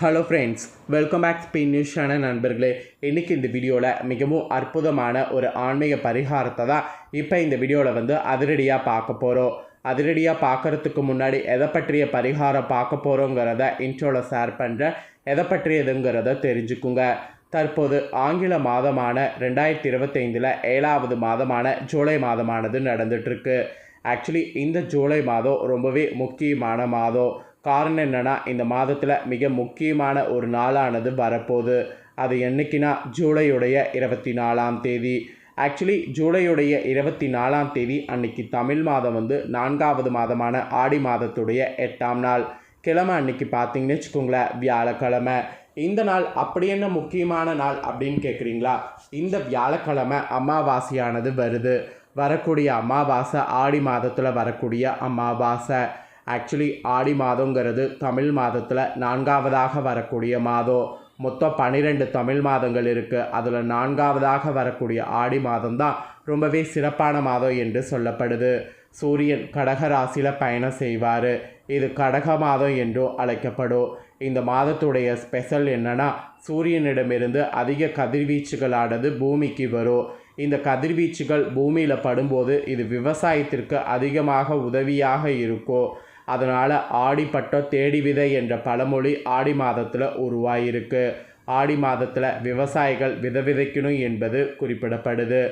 Hello friends welcome back Spain news channel நண்பர்களே. இன்றைக்கி இந்த வீடியோவில் மிகவும் அற்புதமான ஒரு ஆன்மீக பரிகாரத்தை தான் இப்போ இந்த வீடியோவில் வந்து அதிரடியாக பார்க்க போகிறோம் அதிரடியாக பார்க்குறதுக்கு முன்னாடி எதை பற்றிய பரிகாரம் பார்க்க போகிறோங்கிறத இன்ட்ரோவில் ஷேர் பண்ணுறேன் எதை பற்றியதுங்கிறத தெரிஞ்சுக்குங்க. தற்போது ஆங்கில மாதமான ரெண்டாயிரத்தி இருபத்தைந்தில் ஏழாவது மாதமான ஜூலை மாதமானது நடந்துகிட்ருக்கு ஆக்சுவலி இந்த ஜூலை மாதம் ரொம்பவே முக்கியமான மாதம். காரணம் என்னென்னா இந்த மாதத்தில் மிக முக்கியமான ஒரு நாளானது வரப்போகுது. அது என்னைக்குன்னா ஜூலையுடைய இருபத்தி நாலாம் தேதி. ஆக்சுவலி ஜூலையுடைய இருபத்தி நாலாம் தேதி அன்னைக்கு தமிழ் மாதம் வந்து நான்காவது மாதமான ஆடி மாதத்துடைய எட்டாம் நாள். கிழமை அன்னைக்கு பார்த்தீங்கன்னு வச்சுக்கோங்களேன் வியாழக்கிழமை. இந்த நாள் அப்படி என்ன முக்கியமான நாள் அப்படின்னு கேட்குறீங்களா இந்த வியாழக்கிழமை அமாவாசையானது வருது. வரக்கூடிய அமாவாசை ஆடி மாதத்தில் வரக்கூடிய அமாவாசை. ஆக்சுவலி ஆடி மாதங்கிறது தமிழ் மாதத்தில் நான்காவதாக வரக்கூடிய மாதம். மொத்தம் பன்னிரெண்டு தமிழ் மாதங்கள் இருக்குது அதில் நான்காவதாக வரக்கூடிய ஆடி மாதம்தான் ரொம்பவே சிறப்பான மாதம் என்று சொல்லப்படுது. சூரியன் கடக ராசியில் பயணம் செய்வார். இது கடக மாதம் என்றும் அழைக்கப்படும். இந்த மாதத்துடைய ஸ்பெஷல் என்னென்னா சூரியனிடமிருந்து அதிக கதிர்வீச்சுகளானது பூமிக்கு வரும். இந்த கதிர்வீச்சுகள் பூமியில் படும்போது இது விவசாயத்திற்கு அதிகமாக உதவியாக இருக்கும். அதனால் ஆடிப்பட்டம் தேடி விதை என்ற பழமொழி ஆடி மாதத்தில் உருவாயிருக்கு. ஆடி மாதத்தில் விவசாயிகள் வித விதைக்கணும் என்பது குறிப்பிடப்படுது.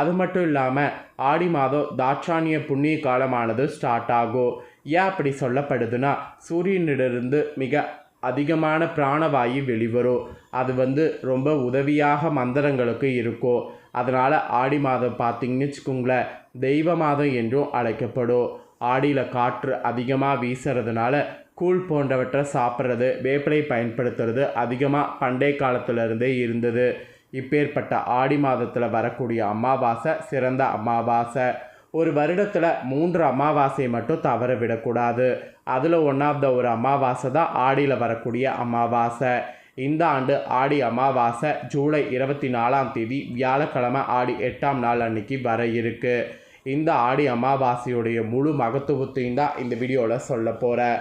அது மட்டும் இல்லாமல் ஆடி மாதம் தாட்சானிய புண்ணிய காலமானது ஸ்டார்ட் ஆகும். ஏன் அப்படி சொல்லப்படுதுன்னா சூரியனிடமிருந்து மிக அதிகமான பிராணவாயு வெளிவரும். அது வந்து ரொம்ப உதவியாக மந்திரங்களுக்கு இருக்கும். அதனால் ஆடி மாதம் பார்த்திங்கன்னு வச்சுக்கோங்களேன் தெய்வ மாதம் என்றும் அழைக்கப்படும். ஆடியில் காற்று அதிகமாக வீசுறதுனால கூழ் போன்றவற்றை சாப்பிட்றது வேப்பிலை பயன்படுத்துறது அதிகமாக பண்டைய காலத்திலிருந்தே இருந்தது. இப்பேற்பட்ட ஆடி மாதத்தில் வரக்கூடிய அமாவாசை சிறந்த அமாவாசை. ஒரு வருடத்தில் மூன்று அமாவாசையை மட்டும் தவற விடக்கூடாது. அதில் ஒன் ஆஃப் த ஒரு அமாவாசை தான் ஆடியில் வரக்கூடிய அமாவாசை. இந்த ஆண்டு ஆடி அமாவாசை ஜூலை இருபத்தி நாலாம் தேதி வியாழக்கிழமை ஆடி எட்டாம் நாள் அன்னைக்கு வர இருக்குது இந்த ஆடி அமாவாசையுடைய முழு மகத்துவத்தையும் தான் இந்த வீடியோவில் சொல்ல போகிறேன்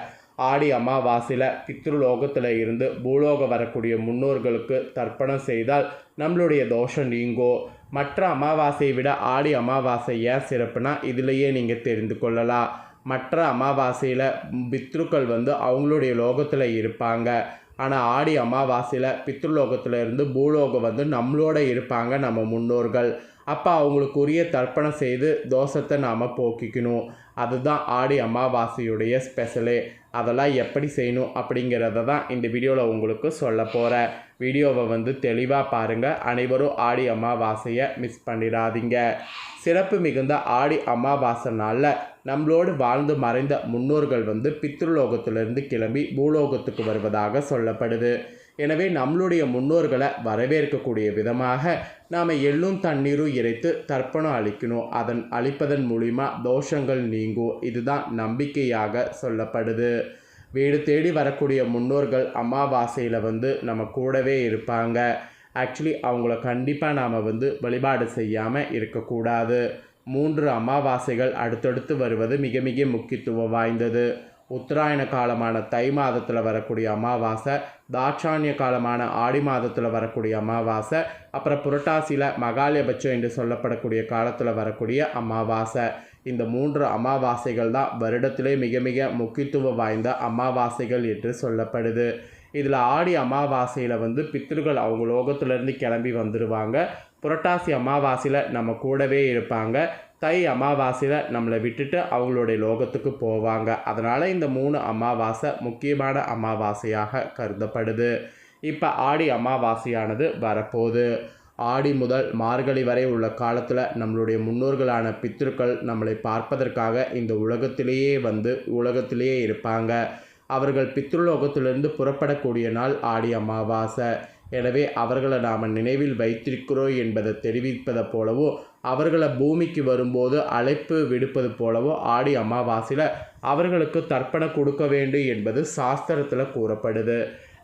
ஆடி அமாவாசையில் பித்ருலோகத்தில் இருந்து பூலோகம் வரக்கூடிய முன்னோர்களுக்கு தர்ப்பணம் செய்தால் நம்மளுடைய தோஷம் நீங்கோ. மற்ற அமாவாசையை விட ஆடி அமாவாசை ஏன் சிறப்புனா இதிலேயே நீங்கள் தெரிந்து கொள்ளலாம். மற்ற அமாவாசையில் பித்ருக்கள் வந்து அவங்களுடைய லோகத்தில் இருப்பாங்க. ஆனால் ஆடி அமாவாசையில் பித்ருலோகத்தில் இருந்து பூலோகம் வந்து நம்மளோட இருப்பாங்க நம்ம முன்னோர்கள். அப்போ அவங்களுக்கு உரிய தர்ப்பணம் செய்து தோஷத்தை நாம் போக்கிக்கணும். அதுதான் ஆடி அமாவாசையுடைய ஸ்பெஷலு அதெல்லாம் எப்படி செய்யணும் அப்படிங்கிறத தான் இந்த வீடியோவில் உங்களுக்கு சொல்ல போகிறேன் வீடியோவை வந்து தெளிவாக பாருங்கள் அனைவரும் ஆடி அமாவாசையை மிஸ் பண்ணிடாதீங்க. சிறப்பு மிகுந்த ஆடி அமாவாசை நாளில் நம்மளோடு வாழ்ந்து மறைந்த முன்னோர்கள் வந்து பித்ருலோகத்திலிருந்து கிளம்பி பூலோகத்துக்கு வருவதாக சொல்லப்படுது. எனவே நம்மளுடைய முன்னோர்களை வரவேற்கக்கூடிய விதமாக நாம் எள்ளும் தண்ணீரும் இறைத்து தர்ப்பணம் அளிக்கணும். அதன் அளிப்பதன் மூலிமா தோஷங்கள் நீங்கும். இதுதான் நம்பிக்கையாக சொல்லப்படுது. வீடு தேடி வரக்கூடிய முன்னோர்கள் அமாவாசையில் வந்து நம்ம கூடவே இருப்பாங்க. ஆக்சுவலி அவங்கள கண்டிப்பாக நாம் வந்து வழிபாடு செய்யாமல் இருக்கக்கூடாது. மூன்று அமாவாசைகள் அடுத்தடுத்து வருவது மிக மிக முக்கியத்துவம் வாய்ந்தது. உத்தராயண காலமான தை மாதத்தில் வரக்கூடிய அமாவாசை தாட்சாணிய காலமான ஆடி மாதத்தில் வரக்கூடிய அமாவாசை அப்புறம் புரட்டாசியில் மகாலயபட்சம் என்று சொல்லப்படக்கூடிய காலத்தில் வரக்கூடிய அமாவாசை. இந்த மூன்று அமாவாசைகள் தான் வருடத்திலே மிக மிக முக்கியத்துவம் வாய்ந்த அமாவாசைகள் என்று சொல்லப்படுது. இதில் ஆடி அமாவாசையில் வந்து பித்திருக்கள் அவங்க லோகத்திலேருந்து கிளம்பி வந்துடுவாங்க புரட்டாசி அமாவாசையில் நம்ம கூடவே இருப்பாங்க. தை அமாவாசையில் நம்மளை விட்டுட்டு அவங்களுடைய லோகத்துக்கு போவாங்க. அதனால் இந்த மூணு அமாவாசை முக்கியமான அமாவாசையாக கருதப்படுது. இப்போ ஆடி அமாவாசையானது வரப்போகுது. ஆடி முதல் மார்கழி வரை உள்ள காலத்தில் நம்மளுடைய முன்னோர்களான பித்திருக்கள் நம்மளை பார்ப்பதற்காக இந்த உலகத்திலேயே வந்து உலகத்திலேயே இருப்பாங்க. அவர்கள் பித்ருலோகத்திலிருந்து புறப்படக்கூடிய நாள் ஆடி அமாவாசை. எனவே அவர்களை நாம் நினைவில் வைத்திருக்கிறோம் என்பதை தெரிவிப்பதை போலவோ அவர்களை பூமிக்கு வரும்போது அழைப்பு விடுப்பது போலவோ ஆடி அமாவாசையில் அவர்களுக்கு தர்ப்பணம் கொடுக்க வேண்டும் என்பது சாஸ்திரத்தில் கூறப்படுது.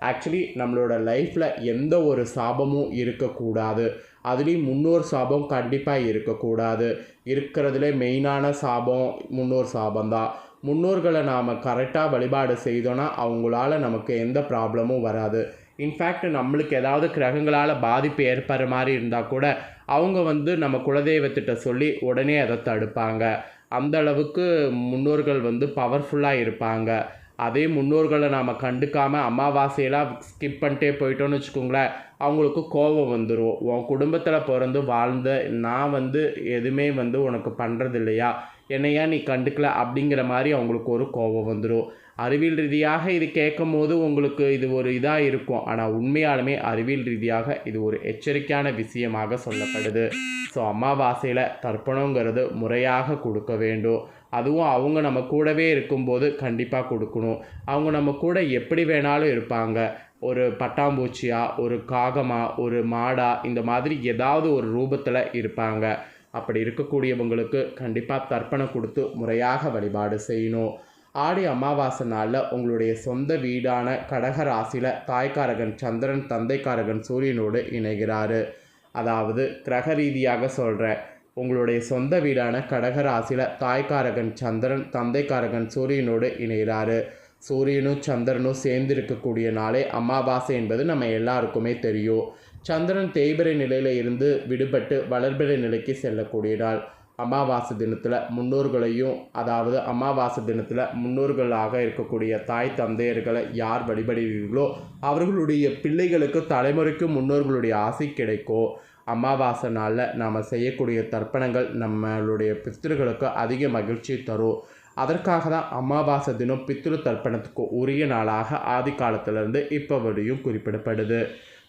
ஆக்சுவலி நம்மளோட லைஃப்பில் எந்த ஒரு சாபமும் இருக்கக்கூடாது. அதுலேயும் முன்னோர் சாபம் கண்டிப்பாக இருக்கக்கூடாது. இருக்கிறதுல மெயினான சாபம் முன்னோர் சாபம் தான் முன்னோர்களை நாம் கரெக்டாக வழிபாடு செய்தோன்னா அவங்களால நமக்கு எந்த ப்ராப்ளமும் வராது. இன்ஃபேக்ட் நம்மளுக்கு ஏதாவது கிரகங்களால் பாதிப்பு ஏற்படுற மாதிரி இருந்தால் கூட அவங்க வந்து நம்ம குலதெய்வத்திட்ட சொல்லி உடனே அதை தடுப்பாங்க. அந்த அளவுக்கு முன்னோர்கள் வந்து பவர்ஃபுல்லாக இருப்பாங்க. அதே முன்னோர்களை நாம் கண்டுக்காமல் அமாவாசையெல்லாம் ஸ்கிப் பண்ணிட்டே போயிட்டோன்னு வச்சுக்கோங்களேன் அவங்களுக்கு கோபம் வந்துடும் உன் குடும்பத்தில் பிறந்து வாழ்ந்த நான் வந்து எதுவுமே வந்து உனக்கு பண்ணுறது இல்லையா என்னையா நீ கண்டுக்கல? அப்படிங்கிற மாதிரி அவங்களுக்கு ஒரு கோபம் வந்துடும் அறிவியல் ரீதியாக இது கேட்கும் போது உங்களுக்கு இது ஒரு இதாக இருக்கும். ஆனால் உண்மையாலுமே அறிவியல் ரீதியாக இது ஒரு எச்சரிக்கையான விஷயமாக சொல்லப்படுது. ஸோ அமாவாசையில் தர்ப்பணங்கிறது முறையாக கொடுக்க வேண்டும். அதுவும் அவங்க நம்ம கூடவே இருக்கும்போது கண்டிப்பாக கொடுக்கணும். அவங்க நம்ம கூட எப்படி வேணாலும் இருப்பாங்க. ஒரு பட்டாம்பூச்சியா ஒரு காகமா ஒரு மாடா இந்த மாதிரி ஏதாவது ஒரு ரூபத்தில் இருப்பாங்க. அப்படி இருக்கக்கூடியவங்களுக்கு கண்டிப்பாக தர்ப்பணம் கொடுத்து முறையாக வழிபாடு செய்யணும். ஆடி அமாவாசை நாளில் உங்களுடைய சொந்த வீடான கடகராசியில் தாய்க்காரகன் சந்திரன் தந்தைக்காரகன் சூரியனோடு இணைகிறாரு. அதாவது கிரக ரீதியாக சொல்கிறேன் உங்களுடைய சொந்த வீடான கடகராசியில் தாய்க்காரகன் சந்திரன் தந்தைக்காரகன் சூரியனோடு இணைகிறாரு. சூரியனும் சந்திரனும் சேர்ந்து இருக்கக்கூடிய நாளே அமாவாசை என்பது நம்ம எல்லாருக்குமே தெரியும். சந்திரன் தேய்பிரை நிலையில் இருந்து விடுபட்டு வளர்பிறை நிலைக்கு செல்லக்கூடிய நாள் அமாவாசை தினத்தில் முன்னோர்களையும் அதாவது அமாவாசை தினத்தில் முன்னோர்களாக இருக்கக்கூடிய தாய் தந்தையர்களை யார் வழிபடுவீர்களோ அவர்களுடைய பிள்ளைகளுக்கு தலைமுறைக்கு முன்னோர்களுடைய ஆசை கிடைக்கும் அமாவாசை நாளில் நாம் செய்யக்கூடிய தர்ப்பணங்கள் நம்மளுடைய பித்திருகளுக்கு அதிக மகிழ்ச்சி தரும் அதற்காக தான் அமாவாசை தினம் பித்ரு தர்ப்பணத்துக்கு உரிய நாளாக ஆதி காலத்திலிருந்து இப்போ வரையும் குறிப்பிடப்படுது.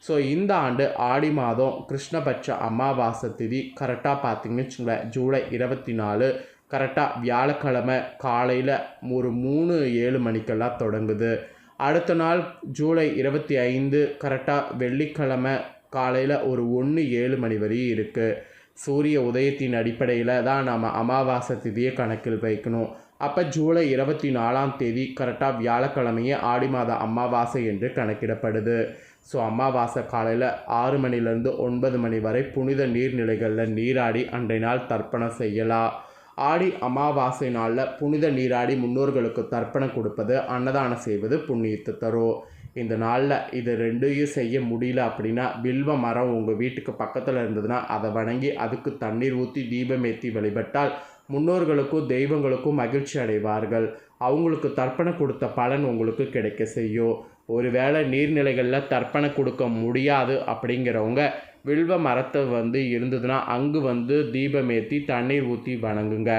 ஸோ இந்த ஆண்டு ஆடி மாதம் கிருஷ்ணபட்ச அமாவாசை திதி கரெக்டாக பார்த்தீங்கன்னு வச்சுங்களேன் ஜூலை இருபத்தி நாலு கரெக்டாக வியாழக்கிழமை காலையில் ஒரு மூணு ஏழு மணிக்கெல்லாம் தொடங்குது. அடுத்த நாள் ஜூலை இருபத்தி ஐந்து கரெக்டாக வெள்ளிக்கிழமை காலையில் ஒரு ஒன்று ஏழு மணி வரையும் இருக்குது சூரிய உதயத்தின் அடிப்படையில் தான் நாம் அமாவாசை திதியை கணக்கில் வைக்கணும். அப்போ ஜூலை இருபத்தி நாலாம் தேதி கரெக்டாக வியாழக்கிழமையே ஆடி மாத அமாவாசை என்று கணக்கிடப்படுது. ஸோ அமாவாசை காலையில் ஆறு மணிலேருந்து ஒன்பது மணி வரை புனித நீர்நிலைகளில் நீராடி அன்றைய நாள் தர்ப்பணம் செய்யலாம் ஆடி அமாவாசை நாளில் புனித நீராடி முன்னோர்களுக்கு தர்ப்பணம் கொடுப்பது அன்னதானம் செய்வது புண்ணியத்தை தரும் இந்த நாளில் இது ரெண்டையும் செய்ய முடியல அப்படின்னா வில்வ மரம் உங்கள் வீட்டுக்கு பக்கத்தில் இருந்ததுன்னா அதை வணங்கி அதுக்கு தண்ணீர் ஊற்றி தீபம் ஏற்றி வழிபட்டால் முன்னோர்களுக்கும் தெய்வங்களுக்கும் மகிழ்ச்சி அடைவார்கள். அவங்களுக்கு தர்ப்பணம் கொடுத்த பலன் உங்களுக்கு கிடைக்க செய்யும். ஒருவேளை நீர்நிலைகளில் தர்ப்பணம் கொடுக்க முடியாது அப்படிங்கிறவங்க வில்வ மரத்தை வந்து இருந்ததுன்னா அங்கு வந்து தீபம் ஏற்றி தண்ணீர் ஊற்றி வணங்குங்க.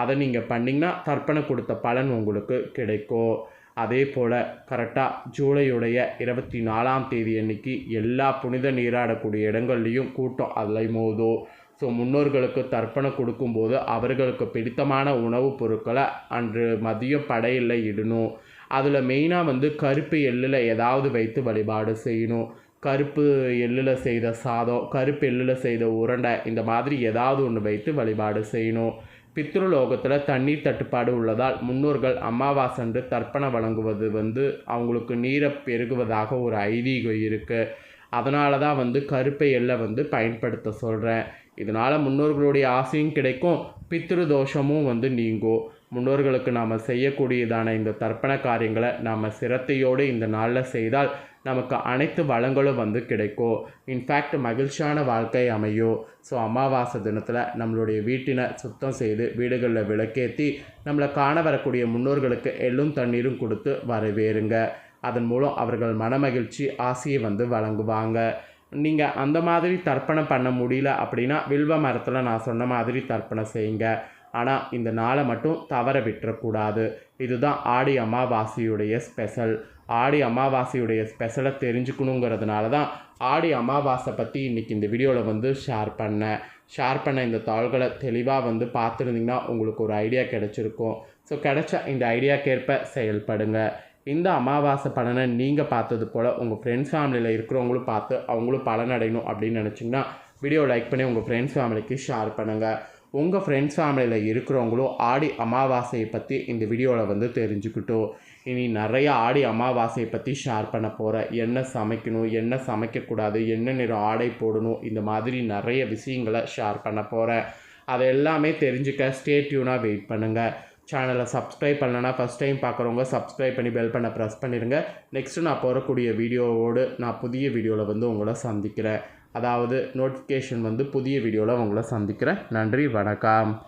அதை நீங்கள் பண்ணிங்கன்னா தர்ப்பணம் கொடுத்த பலன் உங்களுக்கு கிடைக்கும். அதே போல் கரெக்டாக ஜூலையுடைய இருபத்தி நாலாம் தேதி அன்னைக்கு எல்லா புனித நீராடக்கூடிய இடங்கள்லையும் கூட்டம் அலை மோதும் ஸோ முன்னோர்களுக்கு தர்ப்பணம் கொடுக்கும்போது அவர்களுக்கு பிடித்தமான உணவுப் பொருட்களை அன்று மதியம் படையில் இடணும். அதில் மெயினாக வந்து கருப்பு எள்ளில் ஏதாவது வைத்து வழிபாடு செய்யணும். கருப்பு எள்ளில் செய்த சாதம் கருப்பு எள்ளில் செய்த உருண்டை இந்த மாதிரி ஏதாவது ஒன்று வைத்து வழிபாடு செய்யணும். பித்ருலோகத்தில் தண்ணீர் தட்டுப்பாடு உள்ளதால் முன்னோர்கள் அமாவாசன்று தர்ப்பணம் வழங்குவது வந்து அவங்களுக்கு நீரை பெருகுவதாக ஒரு ஐதீகம் இருக்குது அதனால தான் வந்து கருப்பை எல்லை வந்து பயன்படுத்த சொல்கிறேன் இதனால் முன்னோர்களுடைய ஆசையும் கிடைக்கும் பித்ரு தோஷமும் வந்து நீங்கும். முன்னோர்களுக்கு நாம் செய்யக்கூடியதான இந்த தர்ப்பண காரியங்களை நாம் சிரத்தையோடு இந்த நாளில் செய்தால் நமக்கு அனைத்து வளங்களும் வந்து கிடைக்கும். இன்ஃபேக்ட் மகிழ்ச்சியான வாழ்க்கை அமையும் ஸோ அமாவாசை தினத்தில் நம்மளுடைய வீட்டினை சுத்தம் செய்து வீடுகளில் விளக்கேற்றி நம்மளை காண வரக்கூடிய முன்னோர்களுக்கு எள்ளும் தண்ணீரும் கொடுத்து வரவேறுங்க. அதன் மூலம் அவர்கள் மனமகிழ்ச்சி ஆசையை வந்து வழங்குவாங்க. நீங்கள் அந்த மாதிரி தர்ப்பணம் பண்ண முடியல அப்படின்னா வில்வ மரத்தில் நான் சொன்ன மாதிரி தர்ப்பணம் செய்யுங்க. ஆனால் இந்த நாளை மட்டும் தவற விட்டுறக்கூடாது. இதுதான் ஆடி அமாவாசையுடைய ஸ்பெஷல். ஆடி அமாவாசையுடைய ஸ்பெஷலை தெரிஞ்சுக்கணுங்கிறதுனால தான் ஆடி அமாவாசை பற்றி இன்றைக்கி இந்த வீடியோவில் வந்து ஷேர் பண்ணேன். ஷேர் பண்ண இந்த தாள்களை தெளிவாக வந்து பார்த்துருந்தீங்கன்னா உங்களுக்கு ஒரு ஐடியா கிடச்சிருக்கும். ஸோ கிடச்ச இந்த ஐடியாக்கேற்ப செயல்படுங்க. இந்த அமாவாசை பலனை நீங்கள் பார்த்தது போல் உங்கள் ஃப்ரெண்ட்ஸ் ஃபேமிலியில் இருக்கிறவங்களும் பார்த்து அவங்களும் பலனடையணும் அப்படின்னு நினச்சிங்கன்னா வீடியோ லைக் பண்ணி உங்கள் ஃப்ரெண்ட்ஸ் ஃபேமிலிக்கு ஷேர் பண்ணுங்கள் உங்கள் ஃப்ரெண்ட்ஸ் ஃபேமிலியில் இருக்கிறவங்களும் ஆடி அமாவாசையை பற்றி இந்த வீடியோவில் வந்து தெரிஞ்சுக்கிட்டோம். இனி நிறைய ஆடி அமாவாசையை பற்றி ஷேர் பண்ண போகிறேன் என்ன சமைக்கணும் என்ன சமைக்கக்கூடாது என்ன நிறம் ஆடை போடணும் இந்த மாதிரி நிறைய விஷயங்களை ஷேர் பண்ண போகிறேன் அதை எல்லாமே தெரிஞ்சுக்க ஸ்டேட்யூனாக வெயிட் பண்ணுங்கள் சேனலை சப்ஸ்கிரைப் பண்ணலன்னா ஃபஸ்ட் டைம் பார்க்குறவங்க சப்ஸ்கிரைப் பண்ணி பெல் பண்ண ப்ரெஸ் பண்ணிடுங்க. நெக்ஸ்ட்டு நான் போடக்கூடிய வீடியோவோடு நான் புதிய வீடியோவில் வந்து உங்களை சந்திக்கிறேன். அதாவது நோட்டிஃபிகேஷன் வந்து புதிய வீடியோவில் உங்களை சந்திக்கிறேன். நன்றி வணக்கம்.